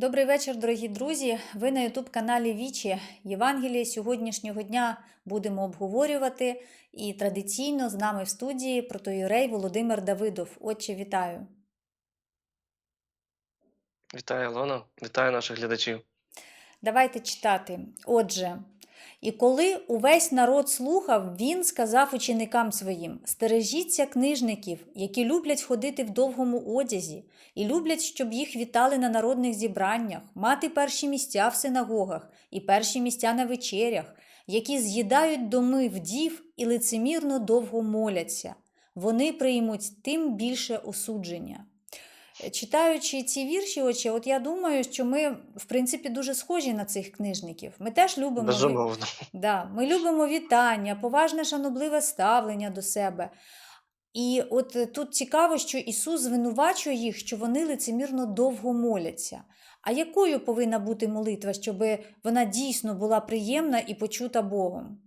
Добрий вечір, дорогі друзі. Ви на Ютуб-каналі Вічі. Євангеліє сьогоднішнього дня будемо обговорювати. І традиційно з нами в студії протоюрей Володимир Давидов. Отче, вітаю. Вітаю, Ілона. Вітаю наших глядачів. Давайте читати. Отже, і коли увесь народ слухав, він сказав ученикам своїм: Стережіться книжників, які люблять ходити в довгому одязі, і люблять, щоб їх вітали на народних зібраннях, мати перші місця в синагогах і перші місця на вечерях, які з'їдають доми вдів і лицемірно довго моляться. Вони приймуть тим більше осудження. Читаючи ці вірші, отче, от я думаю, що ми, в принципі, дуже схожі на цих книжників. Ми теж любимо, Безумовно. да, ми любимо вітання, поважне, шанобливе ставлення до себе. І от е, тут цікаво, що Ісус звинувачує їх, що вони лицемірно довго моляться. А якою повинна бути молитва, щоб вона дійсно була приємна і почута Богом?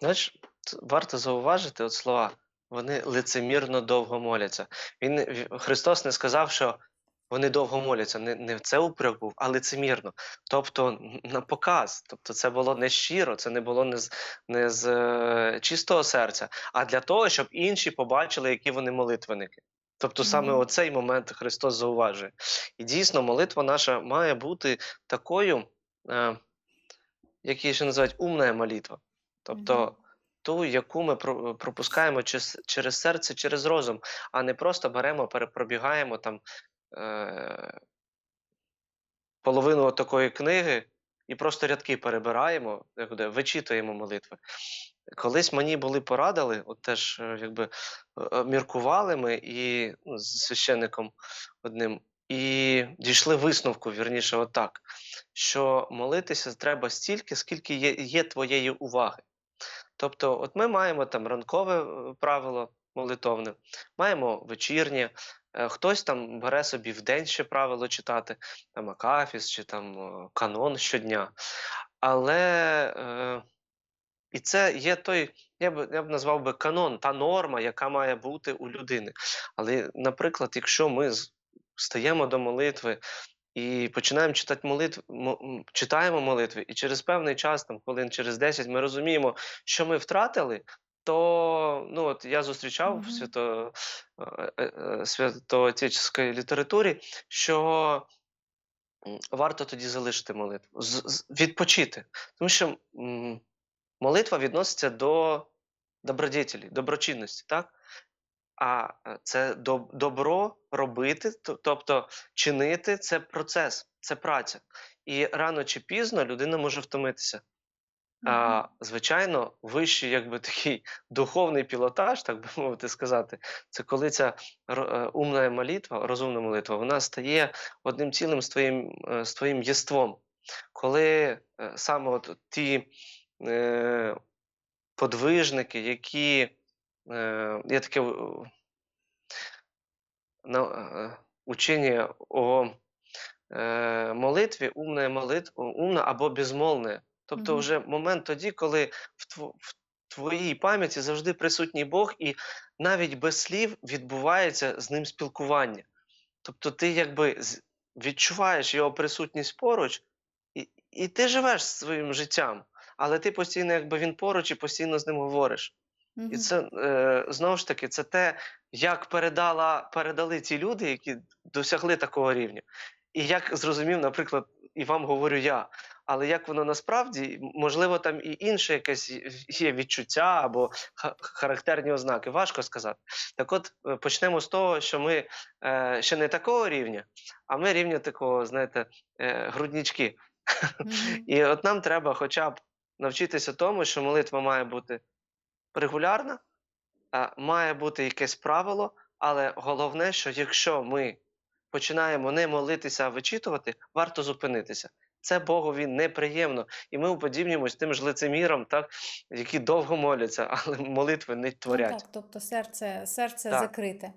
Знаєш, варто зауважити от слова. Вони лицемірно довго моляться. Він, Христос не сказав, що вони довго моляться. Не, не це упрек був, а лицемірно. Тобто на показ. Тобто це було не щиро, це не було не з, не з е, чистого серця, а для того, щоб інші побачили, які вони молитвенники. Тобто саме Мгм. оцей момент Христос зауважує. І дійсно, молитва наша має бути такою, е, як її ще називають, умна молитва. Тобто. Ту, яку ми пропускаємо через серце, через розум, а не просто беремо, перепробігаємо там е- половину такої книги і просто рядки перебираємо, вичитуємо молитви. Колись мені були порадили, от теж е, якби е, е, міркували ми і ну, з священником одним, і дійшли висновку, вірніше, отак, що молитися треба стільки, скільки є, є твоєї уваги. Тобто, от ми маємо там ранкове е, правило молитовне, маємо вечірнє, е, хтось там бере собі в день ще правило читати, там Акафіс чи там е, канон щодня. Але е, і це є той, я б, я б назвав би канон, та норма, яка має бути у людини. Але, наприклад, якщо ми стаємо до молитви і починаємо читати молитви, читаємо молитви, і через певний час, там хвилин через 10, ми розуміємо, що ми втратили. То ну от я зустрічав в свято, е, е, е, святоотечеській літературі, що варто тоді залишити молитву, з- з- відпочити. Тому що м, молитва відноситься до добродетелі, доброчинності, так? А е, це добро робити, тобто чинити це процес, це праця. І рано чи пізно людина може втомитися. А, звичайно, вищий, якби такий духовний пілотаж, так би мовити сказати, це коли ця е, умна молитва, розумна молитва, вона стає одним цілим з твоїм, е, з твоїм єством. Коли саме от ті е, подвижники, які є таке е, е, учення о молитві, умна молитва, умна або безмолвне. Тобто, вже момент тоді, коли в, твоїй пам'яті завжди присутній Бог, і навіть без слів відбувається з ним спілкування. Тобто, ти якби відчуваєш його присутність поруч, і, і ти живеш своїм життям, але ти постійно, якби він поруч і постійно з ним говориш. І це е, знову ж таки, це те, як передала, передали ті люди, які досягли такого рівня. І як зрозумів, наприклад, і вам говорю я. Але як воно насправді, можливо, там і інше якесь є- відчуття або характерні ознаки, важко сказати. Так от е, почнемо з того, що ми е, ще не такого рівня, а ми рівня такого, знаєте, е, груднички. Мгм. І от нам треба хоча б навчитися тому, що молитва має бути регулярна, має бути якесь правило, але головне, що якщо ми починаємо не молитися, а вичитувати, варто зупинитися. Це Богові неприємно. І ми уподібнюємось тим ж лицемірам, так, які довго моляться, але молитви не Ну творять. так, тобто серце, серце Так. закрите.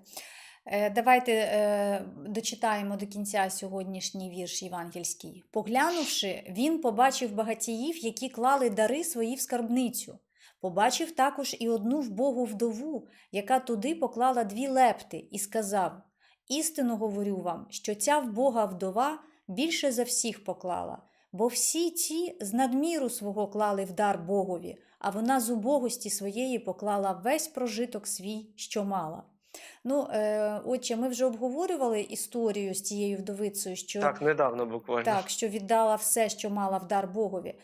Е, Давайте е, дочитаємо до кінця сьогоднішній вірш євангельський. Поглянувши, він побачив багатіїв, які клали дари свої в скарбницю. Побачив також і одну вбогу вдову, яка туди поклала дві лепти, і сказав: Істину говорю вам, що ця вбога вдова більше за всіх поклала, бо всі ті з надміру свого клали в дар Богові, а вона з убогості своєї поклала весь прожиток свій, що мала. Ну, е, отче, ми вже обговорювали історію з цією вдовицею, що Так, недавно буквально. так, що віддала все, що мала в дар Богові.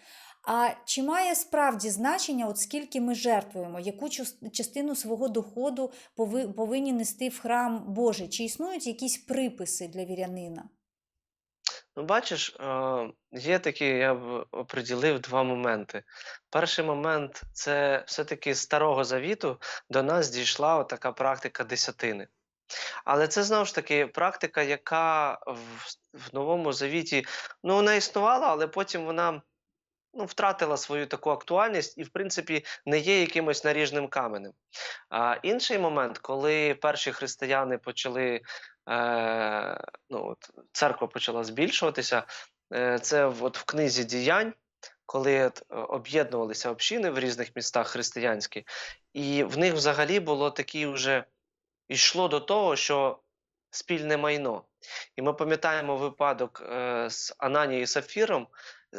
А чи має справді значення, от скільки ми жертвуємо, яку частину свого доходу повинні нести в храм Божий? Чи існують якісь приписи для вірянина? Ну, бачиш, е, є такі, я б оприділив два моменти. Перший момент це все-таки Старого Завіту до нас дійшла така практика десятини. Але це знову ж таки практика, яка в, в Новому Завіті ну, вона існувала, але потім вона ну, втратила свою таку актуальність і, в принципі, не є якимось наріжним каменем. А інший момент, коли перші християни почали, е, ну, от, церква почала збільшуватися, е, це от в книзі діянь, коли е, об'єднувалися общини в різних містах християнські, і в них взагалі було такі вже йшло до того, що спільне майно. І ми пам'ятаємо випадок е, з Ананією і Сафіром,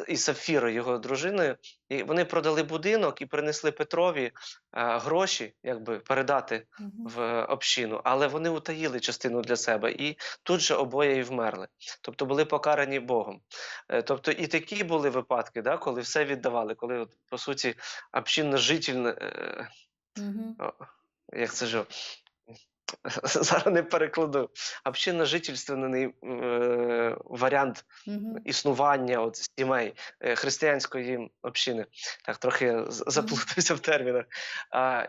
і Сафірою, його дружиною, і вони продали будинок і принесли Петрові е, гроші, якби передати в общину, але вони утаїли частину для себе, і тут же обоє і вмерли. Тобто були покарані Богом. Е, Тобто і такі були випадки, да, коли все віддавали, коли, от, по суті, общинно жительне, е, як це ж, зараз не перекладу, общинно-жительственний е, варіант існування от, сімей е, християнської общини. Так, трохи заплутався в термінах.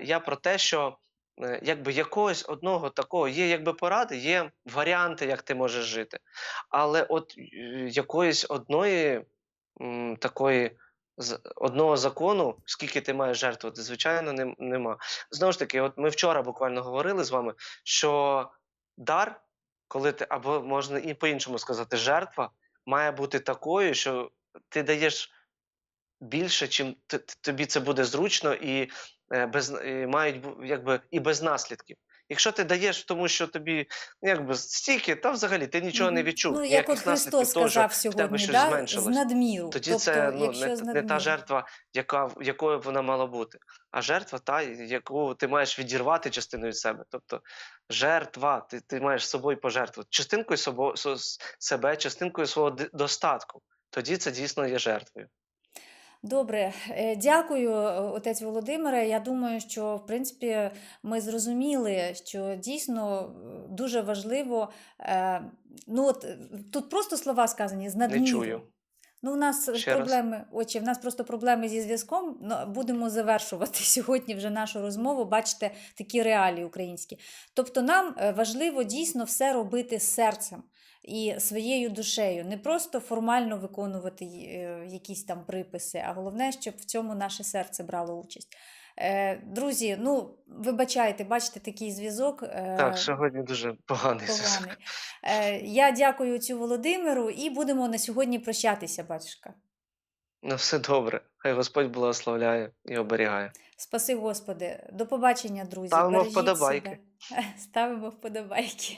Я про те, що е, якби якогось одного такого є якби поради, є варіанти, як ти можеш жити. Але от е, якоїсь одної м, такої з одного закону, скільки ти маєш жертвувати, звичайно, нем- нема. Знову ж таки, от ми вчора буквально говорили з вами, що дар, коли ти, або можна і по-іншому сказати, жертва має бути такою, що ти даєш більше, чим тобі це буде зручно, і, е, без, і мають якби, і без наслідків. Якщо ти даєш тому, що тобі ну, якби стільки, та взагалі ти нічого не відчув. Ну, як от Христос сказав сьогодні, да? з надміру. Тоді тобто, це ну, не, не та жертва, яка, якою вона мала бути, а жертва та, яку ти маєш відірвати частину від себе. Тобто жертва, ти, ти маєш собою пожертвувати, частинкою собо, себе, частинкою свого достатку. Тоді це дійсно є жертвою. Добре, Е, дякую, е, отець Володимире. Я думаю, що в принципі ми зрозуміли, що дійсно е, дуже важливо. Ну, от тут просто слова сказані з Не чую. Ну, у нас Ще раз. проблеми, отче, в нас просто проблеми зі зв'язком. Ну, будемо завершувати сьогодні вже нашу розмову. Бачите, такі реалії українські. Тобто, нам важливо дійсно все робити з серцем і своєю душею, не просто формально виконувати е, якісь там приписи, а головне, щоб в цьому наше серце брало участь. Е, Друзі, ну вибачайте, бачите такий зв'язок. е, Так, сьогодні дуже поганий. зв'язок. Я дякую цю Володимиру і будемо на сьогодні прощатися, батюшка. Ну, все добре. Хай Господь благословляє і оберігає. Спаси Господи. До побачення, друзі. Ставимо Бережіть вподобайки. себе. Ставимо вподобайки.